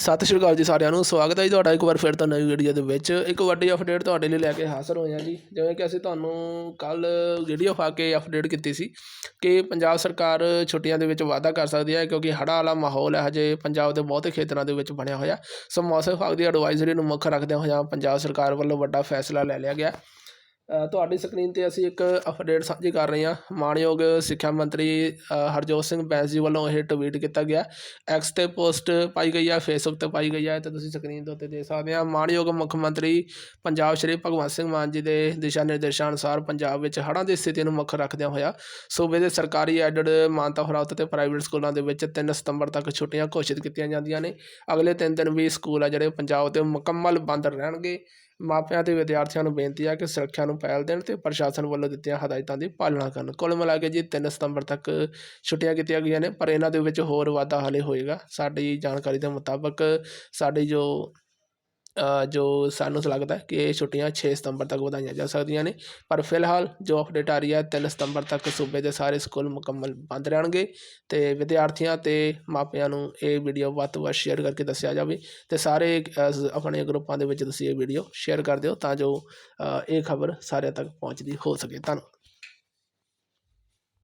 ਸਤਿ ਸ਼੍ਰੀ ਅਕਾਲ ਜੀ ਸਾਰਿਆਂ ਨੂੰ, ਸਵਾਗਤ ਹੈ ਜੀ ਤੁਹਾਡਾ ਇੱਕ ਵਾਰ ਫਿਰ ਤੋਂ ਨਵੀਂ ਵੀਡੀਓ ਦੇ ਵਿੱਚ। ਇੱਕ ਵੱਡੀ ਅਪਡੇਟ ਤੁਹਾਡੇ ਲਈ ਲੈ ਕੇ ਹਾਜ਼ਰ ਹੋਏ ਹਾਂ ਜੀ। ਜਿਵੇਂ ਕਿ ਅਸੀਂ ਤੁਹਾਨੂੰ ਕੱਲ ਵੀਡੀਓ ਪਾ ਕੇ ਅਪਡੇਟ ਕੀਤੀ ਸੀ ਕਿ ਪੰਜਾਬ ਸਰਕਾਰ ਛੁੱਟੀਆਂ ਦੇ ਵਿੱਚ ਵਾਅਦਾ ਕਰ ਸਕਦੀ ਹੈ ਕਿਉਂਕਿ ਹੜ੍ਹਾਂ ਵਾਲਾ ਮਾਹੌਲ ਹੈ ਹਜੇ, ਪੰਜਾਬ ਦੇ ਬਹੁਤੇ ਖੇਤਰਾਂ ਦੇ ਵਿੱਚ ਬਣਿਆ ਹੋਇਆ। ਸੋ ਮੌਸਮ ਵਿਭਾਗ ਦੀ ਐਡਵਾਈਜ਼ਰੀ ਨੂੰ ਮੁੱਖ ਰੱਖਦਿਆਂ ਹੋਇਆਂ ਪੰਜਾਬ ਸਰਕਾਰ ਵੱਲੋਂ ਵੱਡਾ ਫੈਸਲਾ ਲੈ ਲਿਆ ਗਿਆ। ਤੁਹਾਡੀ ਸਕਰੀਨ ਤੇ ਅਸੀਂ ਇੱਕ ਅਪਡੇਟ ਸਾਂਝੀ ਕਰ ਰਹੇ ਹਾਂ। ਮਾਣਯੋਗ ਸਿੱਖਿਆ ਮੰਤਰੀ ਹਰਜੋਤ ਸਿੰਘ ਬੈਂਸ ਜੀ ਵੱਲੋਂ ਇਹ ਟਵੀਟ ਕੀਤਾ ਗਿਆ। ਐਕਸ ਤੇ ਪੋਸਟ ਪਾਈ ਗਈ ਹੈ ਫੇਸਬੁੱਕ ਤੇ ਪਾਈ ਗਈ ਹੈ ਤੇ ਤੁਸੀਂ ਸਕਰੀਨ ਦੇ ਉੱਤੇ ਦੇਖ ਸਕਦੇ ਆ। ਮਾਣਯੋਗ ਮੁੱਖ ਮੰਤਰੀ ਪੰਜਾਬ ਸ਼੍ਰੀ ਭਗਵੰਤ ਸਿੰਘ ਮਾਨ ਜੀ ਦੇ ਦਿਸ਼ਾ ਨਿਰਦੇਸ਼ਾਂ ਅਨੁਸਾਰ ਪੰਜਾਬ ਵਿੱਚ ਹੜ੍ਹਾਂ ਦੀ ਸਥਿਤੀ ਨੂੰ ਮੁੱਖ ਰੱਖਦਿਆਂ ਹੋਇਆ ਸੂਬੇ ਦੇ ਸਰਕਾਰੀ ਐਡਡ ਮਾਨਤਾ ਪ੍ਰਾਪਤ ਤੇ ਪ੍ਰਾਈਵੇਟ ਸਕੂਲਾਂ ਦੇ ਵਿੱਚ 3 ਸਤੰਬਰ ਤੱਕ ਛੁੱਟੀਆਂ ਘੋਸ਼ਿਤ ਕੀਤੀਆਂ ਜਾਂਦੀਆਂ ਨੇ। ਅਗਲੇ 3 ਦਿਨ ਵੀ ਸਕੂਲ ਆ ਜਿਹੜੇ ਪੰਜਾਬ ਦੇ ਮੁਕੰਮਲ ਬੰਦ ਰਹਿਣਗੇ। ਮਾਪਿਆਂ ਤੇ ਵਿਦਿਆਰਥੀਆਂ ਨੂੰ ਬੇਨਤੀ ਆ ਕਿ ਸੁਰੱਖਿਆ ਨੂੰ ਪਹਿਲ ਦੇਣ ਤੇ ਪ੍ਰਸ਼ਾਸਨ ਵੱਲੋਂ ਦਿੱਤੀਆਂ ਹਦਾਇਤਾਂ ਦੀ ਪਾਲਣਾ ਕਰਨ। ਕੁੱਲ ਮਿਲਾ ਕੇ ਜੀ 3 ਸਤੰਬਰ ਤੱਕ ਛੁੱਟੀਆਂ ਕੀਤੀਆਂ ਗਈਆਂ ਨੇ, ਪਰ ਇਹਨਾਂ ਦੇ ਵਿੱਚ ਹੋਰ ਵਾਧਾ ਹਾਲੇ ਹੋਏਗਾ। ਸਾਡੀ ਜਾਣਕਾਰੀ ਦੇ ਮੁਤਾਬਕ ਸਾਡੀ ਜੋ ਜੋ ਸਾਨੂੰ ਲੱਗਦਾ ਕਿ ਇਹ ਛੁੱਟੀਆਂ ਛੇ ਸਤੰਬਰ ਤੱਕ ਵਧਾਈਆਂ ਜਾ ਸਕਦੀਆਂ ਨੇ, ਪਰ ਫਿਲਹਾਲ ਜੋ ਅਪਡੇਟ ਆ ਰਹੀ ਹੈ, ਤਿੰਨ ਸਤੰਬਰ ਤੱਕ ਸੂਬੇ ਦੇ ਸਾਰੇ ਸਕੂਲ ਮੁਕੰਮਲ ਬੰਦ ਰਹਿਣਗੇ ਤੇ ਵਿਦਿਆਰਥੀਆਂ ਤੇ ਮਾਪਿਆਂ ਨੂੰ ਇਹ ਵੀਡੀਓ ਵੱਧ ਤੋਂ ਵੱਧ ਸ਼ੇਅਰ ਕਰਕੇ ਦੱਸਿਆ ਜਾਵੇ ਤੇ ਸਾਰੇ ਆਪਣੇ ਗਰੁੱਪਾਂ ਦੇ ਵਿੱਚ ਤੁਸੀਂ ਇਹ ਵੀਡੀਓ ਸ਼ੇਅਰ ਕਰ ਦਿਓ ਤਾਂ ਜੋ ਇਹ ਖਬਰ ਸਾਰਿਆਂ ਤੱਕ ਪਹੁੰਚਦੀ ਹੋ ਸਕੇ। ਧੰਨਵਾਦ।